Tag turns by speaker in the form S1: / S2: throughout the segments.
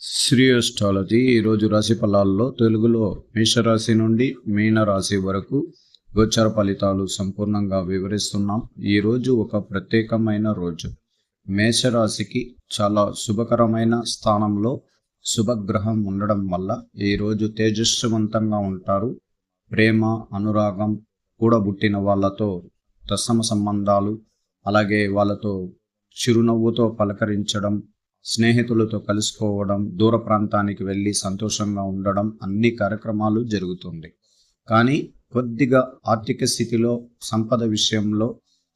S1: శ్రీయోస్టాలజీ ఈరోజు రాశి ఫలాల్లో తెలుగులో మేషరాశి నుండి మీనరాశి వరకు గోచర ఫలితాలు సంపూర్ణంగా వివరిస్తున్నాం. ఈరోజు ఒక ప్రత్యేకమైన రోజు. మేషరాశికి చాలా శుభకరమైన స్థానంలో శుభగ్రహం ఉండడం వల్ల ఈరోజు తేజస్వంతంగా ఉంటారు. ప్రేమ అనురాగం కూడబుట్టిన వాళ్ళతో తత్సమ సంబంధాలు అలాగే వాళ్ళతో చిరునవ్వుతో పలకరించడం స్నేహితులతో కలుసుకోవడం దూర ప్రాంతానికి వెళ్ళి సంతోషంగా ఉండడం అన్ని కార్యక్రమాలు జరుగుతుంది కానీ కొద్దిగా ఆర్థిక స్థితిలో సంపద విషయంలో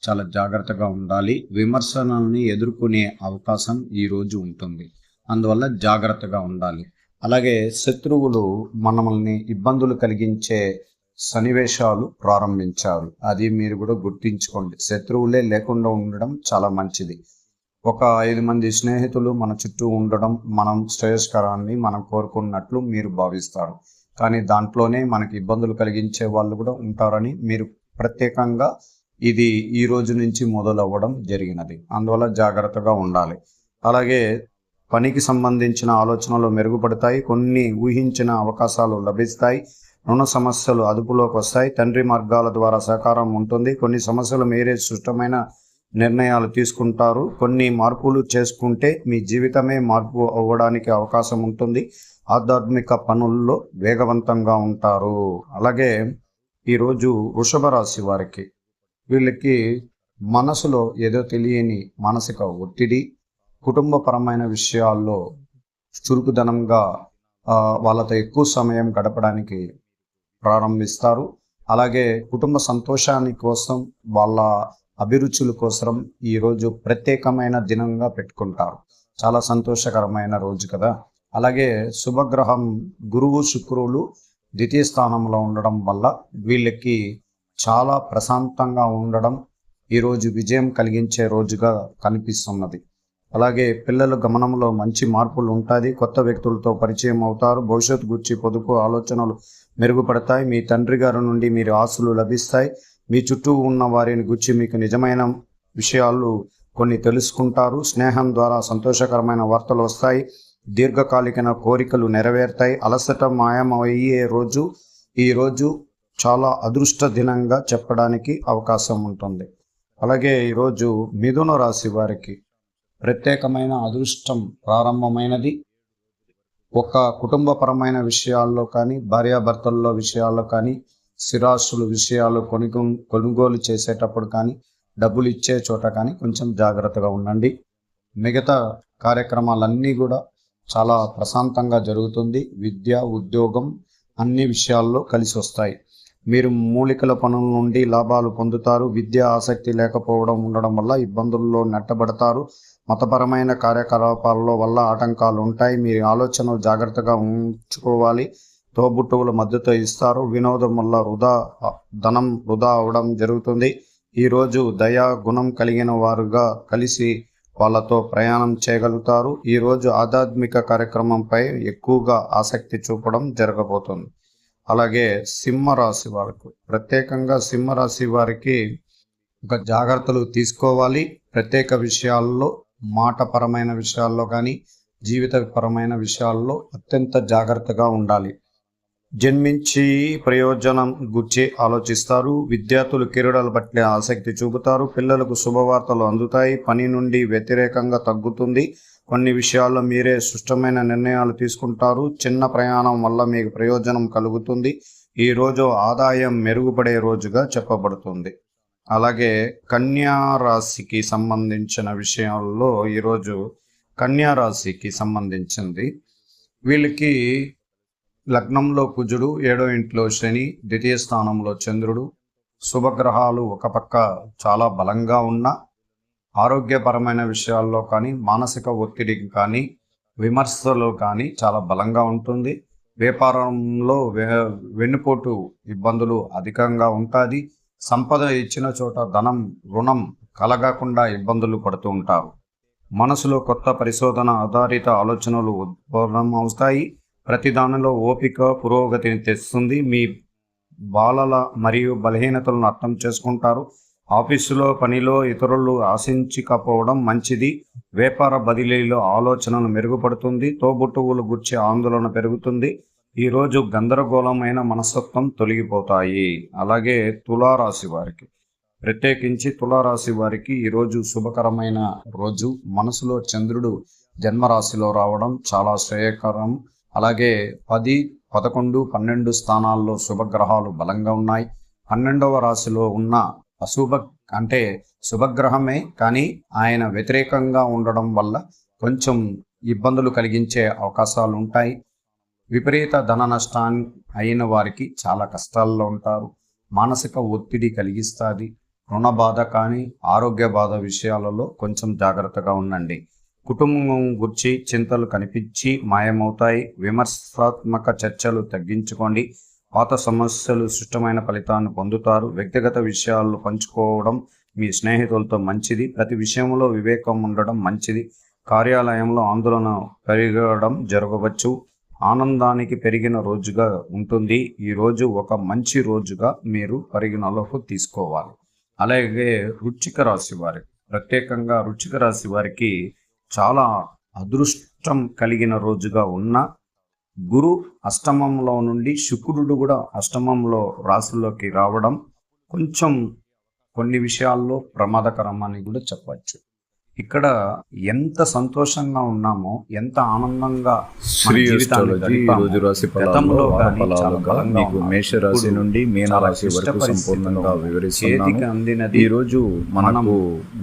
S1: చాలా జాగ్రత్తగా ఉండాలి. విమర్శనల్ని ఎదుర్కొనే అవకాశం ఈరోజు ఉంటుంది. అందువల్ల జాగ్రత్తగా ఉండాలి. అలాగే శత్రువులు మనల్ని ఇబ్బందులు కలిగించే సన్నివేశాలు ప్రారంభించారు. అది మీరు కూడా గుర్తించుకోండి. శత్రువులే లేకుండా ఉండడం చాలా మంచిది. ఒక ఐదు మంది స్నేహితులు మన చుట్టూ ఉండడం మనం శ్రేయస్కరాన్ని మనం కోరుకున్నట్లు మీరు భావిస్తారు. కానీ దాంట్లోనే మనకి ఇబ్బందులు కలిగించే వాళ్ళు కూడా ఉంటారని మీరు ప్రత్యేకంగా ఇది ఈ రోజు నుంచి మొదలవ్వడం జరిగినది. అందువల్ల జాగ్రత్తగా ఉండాలి. అలాగే పనికి సంబంధించిన ఆలోచనలు మెరుగుపడతాయి. కొన్ని ఊహించిన అవకాశాలు లభిస్తాయి. రుణ సమస్యలు అదుపులోకి వస్తాయి. తండ్రి మార్గాల ద్వారా సహకారం ఉంటుంది. కొన్ని సమస్యలు మీరే సుష్టమైన నిర్ణయాలు తీసుకుంటారు. కొన్ని మార్పులు చేసుకుంటే మీ జీవితమే మార్పు అవ్వడానికి అవకాశం ఉంటుంది. ఆధ్యాత్మిక పనుల్లో వేగవంతంగా ఉంటారు. అలాగే ఈరోజు వృషభ రాశి వారికి వీళ్ళకి మనసులో ఏదో తెలియని మానసిక ఒత్తిడి కుటుంబపరమైన విషయాల్లో చురుకుదనంగా వాళ్ళతో ఎక్కువ సమయం గడపడానికి ప్రారంభిస్తారు. అలాగే కుటుంబ సంతోషాని కోసం వాళ్ళ అభిరుచుల కోసం ఈరోజు ప్రత్యేకమైన దినంగా పెట్టుకుంటారు. చాలా సంతోషకరమైన రోజు కదా. అలాగే శుభగ్రహం గురువు శుక్రువులు ద్వితీయ స్థానంలో ఉండడం వల్ల వీళ్ళకి చాలా ప్రశాంతంగా ఉండడం ఈరోజు విజయం కలిగించే రోజుగా కనిపిస్తున్నది. అలాగే పిల్లల గమనంలో మంచి మార్పులు ఉంటుంది కొత్త వ్యక్తులతో పరిచయం అవుతారు. భవిష్యత్తు గురించి పొదుపు ఆలోచనలు మెరుగుపడతాయి. మీ తండ్రి గారి నుండి మీరు ఆశలు లభిస్తాయి. మీ చుట్టూ ఉన్న వారిని గురించి మీకు నిజమైన విషయాలు కొన్ని తెలుసుకుంటారు. స్నేహం ద్వారా సంతోషకరమైన వార్తలు వస్తాయి. దీర్ఘకాలికన కోరికలు నెరవేరుతాయి. అలసట మాయమయ్యే రోజు ఈ రోజు చాలా అదృష్ట దినంగా చెప్పడానికి అవకాశం ఉంటుంది. అలాగే ఈరోజు మిథున రాశి వారికి ప్రత్యేకమైన అదృష్టం ప్రారంభమైనది. ఒక కుటుంబపరమైన విషయాల్లో కానీ భార్యాభర్తల్లో విషయాల్లో కానీ స్థిరాస్తులు విషయాలు కొనుగో కొనుగోలు చేసేటప్పుడు కానీ డబ్బులు ఇచ్చే చోట కానీ కొంచెం జాగ్రత్తగా ఉండండి. మిగతా కార్యక్రమాలన్నీ కూడా చాలా ప్రశాంతంగా జరుగుతుంది. విద్య ఉద్యోగం అన్ని విషయాల్లో కలిసి వస్తాయి. మీరు మూలికల పనుల నుండి లాభాలు పొందుతారు. విద్య ఆసక్తి లేకపోవడం ఉండడం వల్ల ఇబ్బందుల్లో నెట్టబడతారు. మతపరమైన కార్యకలాపాలలో వల్ల ఆటంకాలు ఉంటాయి. మీ ఆలోచనలు జాగ్రత్తగా ఉంచుకోవాలి. తోబుట్టువుల మద్దతు ఇస్తారు. వినోదం వల్ల వృధా ధనం వృధా అవడం జరుగుతుంది. ఈరోజు దయా గుణం కలిగిన వారుగా కలిసి వాళ్ళతో ప్రయాణం చేయగలుగుతారు. ఈరోజు ఆధ్యాత్మిక కార్యక్రమంపై ఎక్కువగా ఆసక్తి చూపడం జరగబోతుంది. అలాగే సింహరాశి వారికి ప్రత్యేకంగా సింహరాశి వారికి ఒక జాగ్రత్తలు తీసుకోవాలి. ప్రత్యేక విషయాల్లో మాటపరమైన విషయాల్లో కానీ జీవితపరమైన విషయాల్లో అత్యంత జాగ్రత్తగా ఉండాలి. జన్మించి ప్రయోజనం గుర్చి ఆలోచిస్తారు. విద్యార్థులు కిరీడాలు పట్ల ఆసక్తి చూపుతారు. పిల్లలకు శుభవార్తలు అందుతాయి. పని నుండి వ్యతిరేకంగా తగ్గుతుంది. కొన్ని విషయాల్లో మీరే సుష్టమైన నిర్ణయాలు తీసుకుంటారు. చిన్న ప్రయాణం వల్ల మీకు ప్రయోజనం కలుగుతుంది. ఈరోజు ఆదాయం మెరుగుపడే రోజుగా చెప్పబడుతుంది. అలాగే కన్యా రాశికి సంబంధించిన విషయాల్లో ఈరోజు కన్యా రాశికి సంబంధించింది. వీళ్ళకి లగ్నంలో కుజుడు ఏడో ఇంట్లో శని ద్వితీయ స్థానంలో చంద్రుడు. శుభగ్రహాలు ఒక పక్క చాలా బలంగా ఉన్న ఆరోగ్యపరమైన విషయాల్లో కానీ మానసిక ఒత్తిడికి కానీ విమర్శలు కానీ చాలా బలంగా ఉంటుంది. వ్యాపారంలో వె వెన్నుపోటు ఇబ్బందులు అధికంగా ఉంటుంది. సంపద ఇచ్చిన చోట ధనం రుణం కలగకుండా ఇబ్బందులు పడుతూ ఉంటారు. మనసులో కొత్త పరిశోధన ఆధారిత ఆలోచనలు ఉద్భవం అవుతాయి ప్రతిదానిలో ఓపిక పురోగతిని తెస్తుంది. మీ బాలల మరియు బలహీనతలను అర్థం చేసుకుంటారు. ఆఫీసులో పనిలో ఇతరులు ఆశించకపోవడం మంచిది. వ్యాపార బదిలీలో ఆలోచనలు మెరుగుపడుతుంది. తోబుట్టువులు గుర్చే ఆందోళన పెరుగుతుంది. ఈ రోజు గందరగోళమైన మనస్తత్వం తొలగిపోతాయి. అలాగే తులారాశి వారికి ప్రత్యేకించి తులారాశి వారికి ఈరోజు శుభకరమైన రోజు. మనసులో చంద్రుడు జన్మరాశిలో రావడం చాలా శ్రేయకరం. అలాగే పది పదకొండు పన్నెండు స్థానాల్లో శుభగ్రహాలు బలంగా ఉన్నాయి. పన్నెండవ రాశిలో ఉన్న అశుభ అంటే శుభగ్రహమే కానీ ఆయన వ్యతిరేకంగా ఉండడం వల్ల కొంచెం ఇబ్బందులు కలిగించే అవకాశాలు ఉంటాయి. విపరీత ధన నష్టాన్ని అయిన వారికి చాలా కష్టాల్లో ఉంటారు. మానసిక ఒత్తిడి కలిగిస్తుంది. రుణ బాధ కానీ ఆరోగ్య బాధ విషయాలలో కొంచెం జాగ్రత్తగా ఉండండి. కుటుంబం గురించి చింతలు కనిపించి మాయమవుతాయి. విమర్శాత్మక చర్చలు తగ్గించుకోండి. పాత సమస్యలు సుష్టమైన ఫలితాన్ని పొందుతారు. వ్యక్తిగత విషయాలు పంచుకోవడం మీ స్నేహితులతో మంచిది. ప్రతి విషయంలో వివేకం ఉండడం మంచిది. కార్యాలయంలో ఆందోళన పెరగడం జరగవచ్చు. ఆనందానికి పెరిగిన రోజుగా ఉంటుంది. ఈ రోజు ఒక మంచి రోజుగా మీరు పరిగణలోకి తీసుకోవాలి. అలాగే రుచిక రాశి వారి ప్రత్యేకంగా రుచిక రాశి వారికి చాలా అదృష్టం కలిగిన రోజుగా ఉన్న గురు అష్టమంలో నుండి శుక్రుడు కూడా అష్టమంలో రాశిలోకి రావడం కొంచెం కొన్ని విషయాల్లో ప్రమాదకరం అని కూడా చెప్పచ్చు ఇక్కడ ఎంత సంతోషంగా ఉన్నామో ఎంత ఆనందంగా గతంలో
S2: మీకు
S1: ఉన్నాం.
S2: మేష రాశి
S1: ఇప్పుడు
S2: నుండి మీన
S1: చాలా
S2: రాశి
S1: క్లిష్ట
S2: వరకు సంపూర్ణంగా. వివరిస్తున్నాను
S1: అందినది
S2: ఈ రోజు మనకు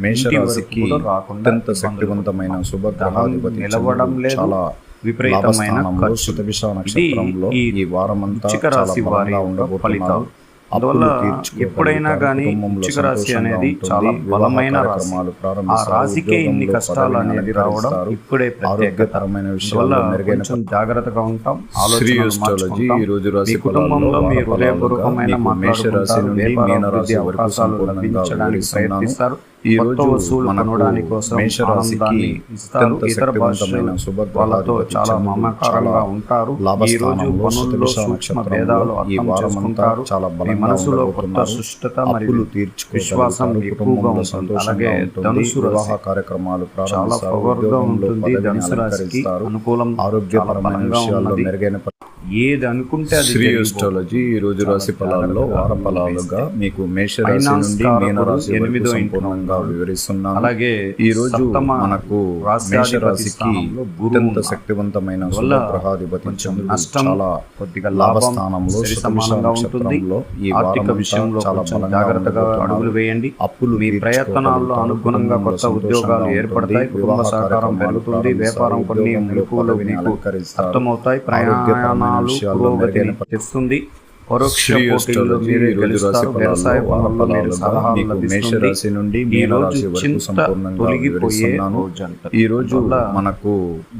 S2: మేష
S1: ఇంటి వరకు
S2: రాశికి
S1: కూడా రాకుండా
S2: అత్యంత శక్తివంతమైన. శుభగ్రహాధిపతి
S1: నిలవడం.
S2: చాలా
S1: విపరీతమైన
S2: శతభిష నక్షత్రంలో
S1: ఈ
S2: వారమంతా చాలా బలంగా ఉండబోతున్నారు
S1: అందువల్ల. ఎప్పుడైనా కానీ వృశ్చిక రాశి అనేది. చాలా బలమైన రాశి ఆ. రాశికే ఇన్ని కష్టాలు అనేది రావడం. ఇప్పుడే ప్రత్యేకత
S2: ఆరోగ్యపరమైన
S1: అందువల్ల
S2: విషయాల్లో మెరుగైన
S1: కొంచెం జాగ్రత్తగా ఉంటాం మార్చుకుంటాం.
S2: ఈ రోజు రాశి
S1: మీ కుటుంబంలో
S2: వార
S1: హృదయపూర్వకమైన
S2: మేష రాశి నుండి
S1: వ్యాపార
S2: మీన
S1: అభివృద్ధి
S2: రాశి వరకు
S1: అవకాశాలు ప్రయత్నిస్తారు
S2: ఈ రోజు
S1: కొనడానికి కోసం
S2: మేష రాశికి
S1: ఆనందాన్ని ఇస్తారు
S2: అత్యంత
S1: ఇతర
S2: శుభ
S1: వాళ్ళతో చాలా మమకారంగా ఉంటారు ఈ రోజు పనుల్లో సూక్ష్మ భేదాలు
S2: చాలా
S1: మనసులో కొత్త. సుష్టత మరియు. విశ్వాసం ఎక్కువగా ఉంటుంది అలాగే. ధనుసు
S2: వివాహ కార్యక్రమాలు
S1: చాలా. పవర్గా ఉంటుంది ధనుసు రాశికి. అనుకూలం
S2: ఆరోగ్యపరమైన విషయాల్లో మెరుగైన
S1: ఏది అనుకుంటే
S2: శ్రీ. అస్ట్రాలజీ ఈ రోజు రాశి ఫలాల్లో వార ఫలాలుగా మీకు మేష రాశి
S1: ఫైనాన్స్
S2: నుండి
S1: ఎనిమిదో
S2: సంపూర్ణంగా
S1: ఉన్నాడు.
S2: వివరిస్తున్నాను
S1: అలాగే
S2: ఈ రోజు మనకు
S1: రాశ్యాధిపతి
S2: మేష రాశికి
S1: స్థానంలో గురువు
S2: అత్యంత. శక్తివంతమైన చంద్రుడు
S1: నష్టం
S2: చాలా
S1: కొద్దిగా లాభం
S2: లాభస్థానంలో
S1: సమానంగా
S2: ఈ
S1: ఆర్థిక విషయంలో
S2: చాలా
S1: జాగ్రత్తగా. అడుగులు వేయండి
S2: అప్పులు
S1: మీ ప్రయత్నాల్లో. అనుగుణంగా కొత్త ఉద్యోగాలు ఏర్పడతాయి. కుటుంబ సహకారం పెరుగుతుంది వ్యాపారం కొన్ని మెలకువలు మీకు. అర్థమవుతాయి
S2: ఆరోగ్యపరమైన విషయాల్లో
S1: పురోగతిని తెస్తుంది పరోక్ష పోటీల్లో మీరే గెలుస్తారు వ్యవసాయ పనుల్లో మీరు సలహాలు లభిస్తుంది
S2: నుండి
S1: ఈ రోజు చింత తొలగిపోయే.
S2: ఈ రోజు మనకు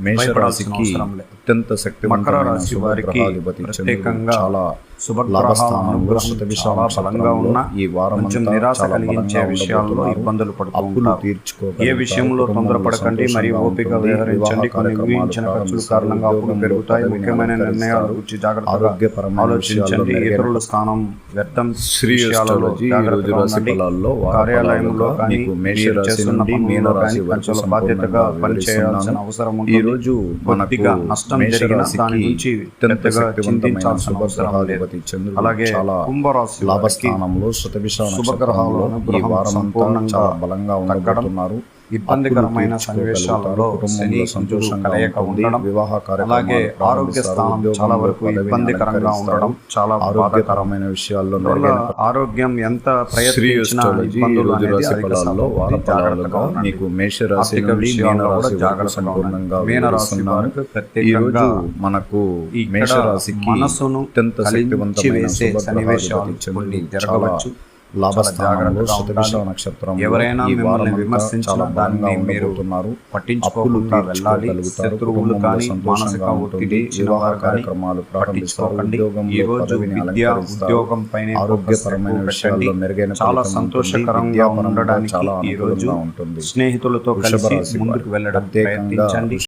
S2: మేష రాశికి. అత్యంత
S1: మకర
S2: శక్తివంతమైన
S1: రాశి వారికి ప్రత్యేకంగా
S2: చాలా
S1: బలంగా ఉన్న
S2: ఈ వారం
S1: కొంచెం నిరాశ కలిగించే విషయాల్లో ఇబ్బందులు పడుతూ
S2: అప్పులు
S1: ఉంటారు.
S2: తీర్చుకోగలుగుతారు.
S1: ఏ విషయంలో తొందరపడకండి మరియు ఓపిక. వ్యవహరించండి కొన్ని ఊహించిన ఖర్చుల. కారణంగా అప్పులు పెరుగుతాయి ముఖ్యమైన. నిర్ణయాల గురించి జాగ్రత్తగా ఆలోచించండి ఇతరుల స్థానం వ్యర్థం
S2: శ్రీ
S1: కార్యాలయంలో కానీ చేస్తున్న పనుల్లో కానీ కొంచెం బాధ్యతగా పనిచేయాల్సిన. అవసరం
S2: ఈ రోజు
S1: కొద్దిగా నష్టం జరిగిన దాని గురించి చింతించాల్సిన అవసరం లేదు
S2: శుభగ్రహాధిపతి చంద్రుడు
S1: అలాగే
S2: చాలా
S1: కుంభరాశి
S2: లాభస్థానంలో
S1: శుభగ్రహాల
S2: నక్షత్రంలో ఈ
S1: సంపూర్ణంగా
S2: చాలా బలంగా ఉండబోతున్నారు.
S1: ఇబ్బందికరమైన సన్నివేశాలలో. శని కుజుడు కలయిక. ఉండడం
S2: వివాహ
S1: అలాగే ఆరోగ్య. స్థానం చాలా వరకు ఇబ్బందికరంగా. ఉండడం చాలా
S2: ఆరోగ్యకరమైన విషయాల్లో
S1: ఆరోగ్యం ఎంత ప్రయత్నించినా ఇబ్బందులు అనేది
S2: రాశి
S1: అధిక
S2: ఫలాల్లో
S1: శాతం
S2: వార
S1: ఉంది. జాగ్రత్తగా
S2: ఫలాలుగా
S1: ఉండండి.
S2: మీకు మేష రాశి
S1: ఆర్థిక
S2: నుండి మీన
S1: విషయాల్లో కూడా
S2: రాశి వరకు
S1: జాగ్రత్తగా
S2: సంపూర్ణంగా
S1: ఉండండి. మీన రాశి
S2: వివరిస్తున్నాను.
S1: వారికి
S2: ఈ
S1: ప్రత్యేకంగా
S2: మనకు
S1: మనసును
S2: అత్యంత శక్తివంతమైన
S1: సన్నివేశాలు కొన్ని జరగవచ్చు
S2: లాభస్థానంలో శతభిష. నక్షత్రం
S1: ఎవరైనా మిమ్మల్ని విమర్శించినా దాన్ని మీరు పట్టించుకోకుండా వెళ్ళాలి. శత్రువులు కానీ మానసిక ఒత్తిడి
S2: వివాహ కార్యక్రమాలు ప్రారంభిస్తారు.
S1: పట్టించుకోకండి. ఈ రోజు విద్య ఉద్యోగం పైన
S2: ఆరోగ్యపరమైన విషయాల్లో మెరుగైన
S1: చాలా. సంతోషకరంగా ఉండడానికి
S2: చాలా
S1: ఈ రోజు
S2: ఉంటుంది.
S1: స్నేహితులతో కలిసి ముందుకు వెళ్ళడం ప్రయత్నించండి.